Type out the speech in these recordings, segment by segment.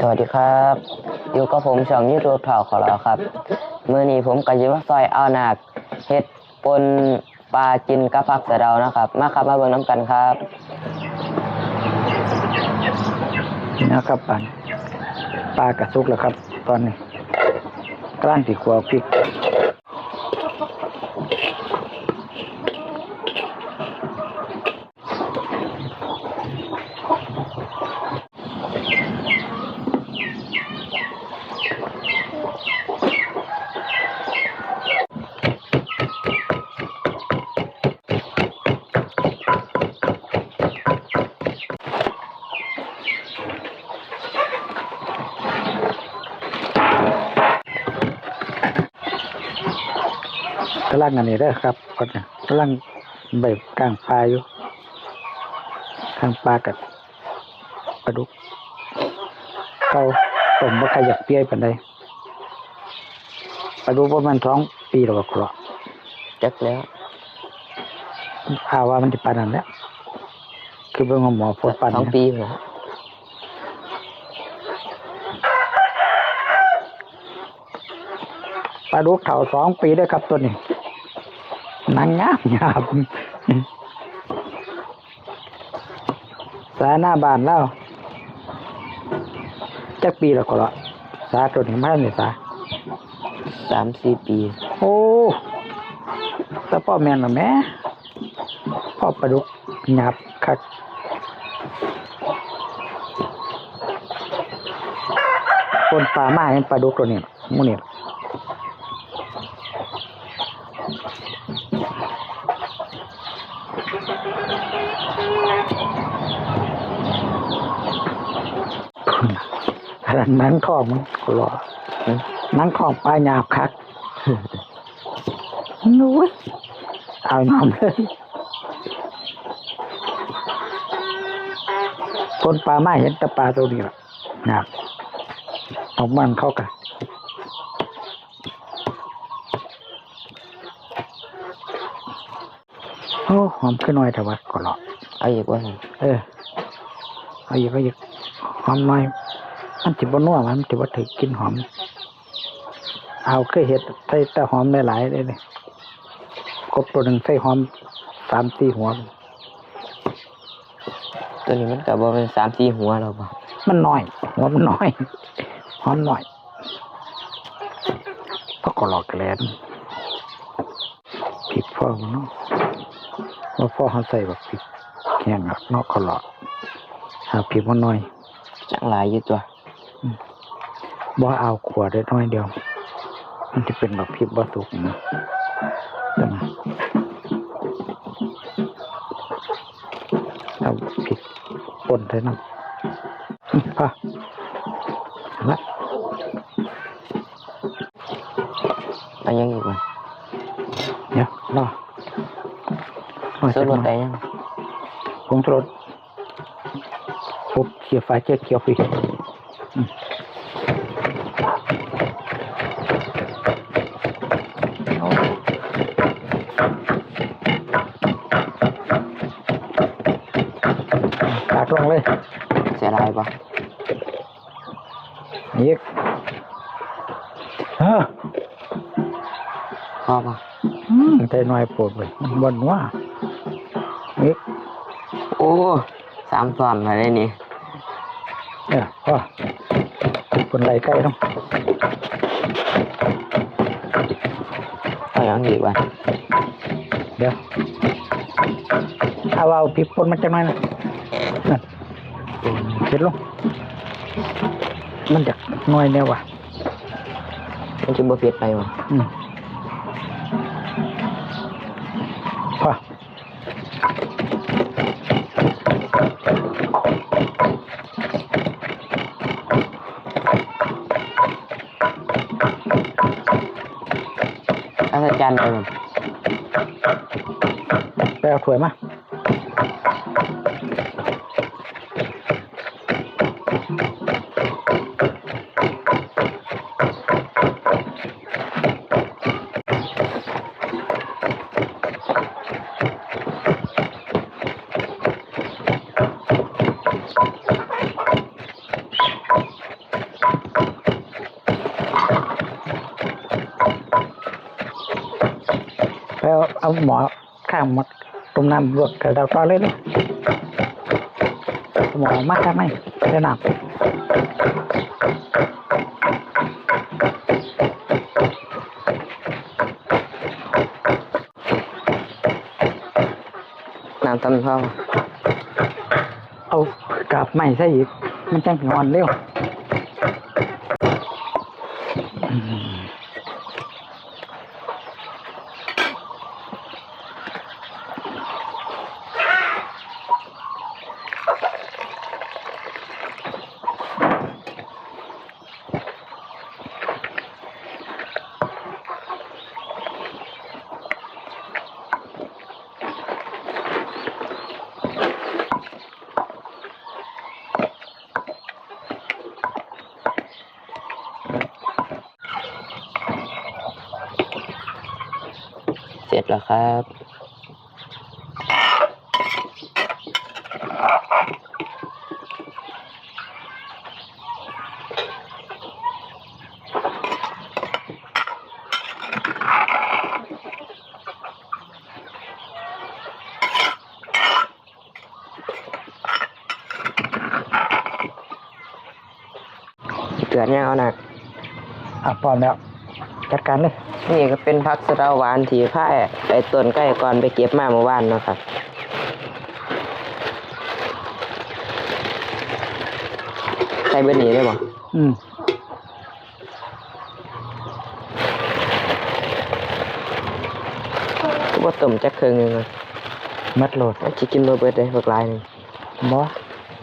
สวัสดีครับ อยู่กับผมช่องยูทูบข่าวของเราครับเมื่อนี้ผมกับยิมาซอยเอาหนักเห็ดปนปลากินกับผักสะเดานะครับ มาครับมาเบิ่งน้ำกันครับนี่นะครับปันปลากระซุกแล้วครับ ตอนนี้กล้านตีขวพริก กำลังอันนี้ได้อครับก่อนนะกำลังใบกลางปลาอยู่ข้างปลากับปลาดุกเขาต้มบ่ใครอยากเปรี้ยปานใดปลาดุกประมาณสองปีแล้วก็เคราะห์จักแล้วอาว่ามันจะปานนั้นแหล้วคือเบิ่งว่าหมอโพดปานสองนั้นปีเหรอปลาดุกเถาสองปีได้อครับตัวนี้ นังงามงามสาหน้าบานแล้วจักปีแล้วก็ละสาตัวนี้มาเนี่ยสาสามสี่ปี โอ้แต่พ่อแม่นละแม่พ่อปลาดุกหยาบคักคนปลามาเห็นปลาดุกตัวนี้หมูนี่ ล่ะอันนั้นหนังทองมันก็รออืมหนังทองปลาหยาบคักนู้ยเอาน้ำเลยคนปลาไม่เห็นแต่ปลาตัวนี้หรอกนะออกมันเข้ากันโอ้หอมขึ้นหน่อยแต่ว่าก็หรอกเอาอีกว่าเออเอาอีกเอาอีกหอมหน่อย มันจิบนัวมันจิบถือกินหอม เอาเคยเห็ดใส่แต่หอมหลายๆเลยเลยกบตัวหนึ่งใส่หอมสามสี่หัว ตัวนี้มันกับว่าเป็นสามสี่หัวเราบ่มันน้อยหัวมันน้อยหอมหน่อยเพราะก็หลอกแกลนผิดพ่อมันเนาะว่าพ่อเขาใส่แบบผิดแห้งอะเนอกก็หลอกหาผิดมันน้อยจังหลายอยู่ตัว บ่เอาขวดได้น้อยเดียว มันจะเป็นแบบผิดบ่สุกนะจังเอาผิดปนได้น้ำอืมพอละเอายังอีกว่าเดี๋ยวรอรอซื้อรถได้ได้ยังผงชูรสปุ๊บเขียวฟ้าเจ๊เขียวฟ ตักลงเลยเสียดายปะอีกเออพ่อปะอืมใจน้อยปวดเลยบนว่าอีกโอ้สามตอนมาได้นี่เนี่ยพอ คนไรใกล้ต้องเอายังอีกว่าเดี๋ยวเอาเอาพริกป่นมันจะน้อยนะนั่นเสร็จลงมันจะน้อยแนวว่ะมันจะบ่เผ็ดไปวะอืม อาจารย์ไปมันไปเอาถ้วยมา เอาหมอข้างหมดต้มน้ำลวกกระดาวต่อเลยเลยหมอมากได้ไหมได้น้น้ำตำเท่าำเอากาบใหม่ใส่อีกมันจังถึงอ่อนเร็วอื แล้วครับ เกิดเนี่ยเอาหนักอะพร้อมแล้ว จัดการเลย นี่ก็เป็นพักสะเดาหวานที่ผ้าไอ้ต้นใกล้ก่อนไปเก็บมาเมื่อวานเนาะครับใส่เบอร์นี้ได้บ่อืมก็บ่ต้มจักเครื่องหนึงอะมัดโหลดสิกินบ่เบิดได้บักหลายหนึงบอ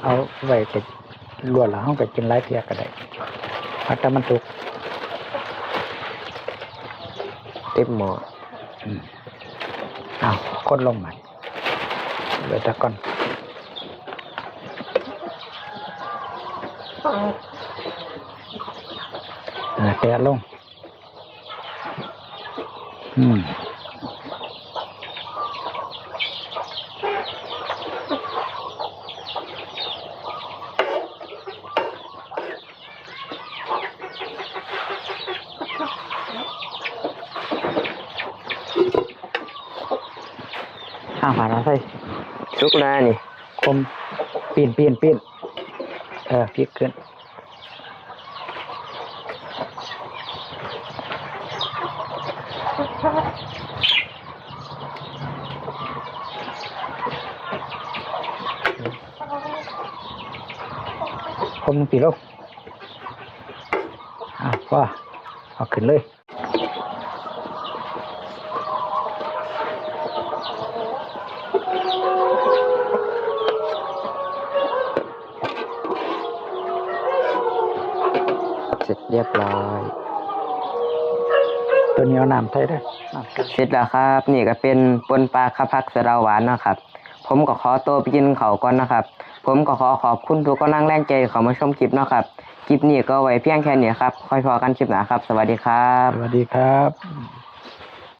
เอาไว้ก็ลวดแล้วห้องก็กินหลายเทียก็ได้เอาแต่มันสุก เต็มหม้ออ้าวคนลงใหม่เหลือแต่ก่อนเออแต่ลง อืม ข้างฝาเราใส่สุกแล้วนี่คมปีนปีนปีนเออพลิกขึ้นคมปีนลงอะว่าเอาขึ้นเลย เสร็จเรียบร้อย ตัวนี้เอาน้ำใส่ได้น้ำใส่เสร็จแล้วครับ นี่ก็เป็นปนปลาคาพักสะเดาหวานเนาะครับ ผมก็ขอตัวไปกินเขาวก่อนนะครับ ผมก็ขอขอบคุณทุกกำลังแรงใจที่เขามาชมคลิปเนาะครับ คลิปนี้ก็ไว้เพียงแค่นี้ครับ ค่อยพอกันคลิปหน้าครับ สวัสดีครับ สวัสดีครับ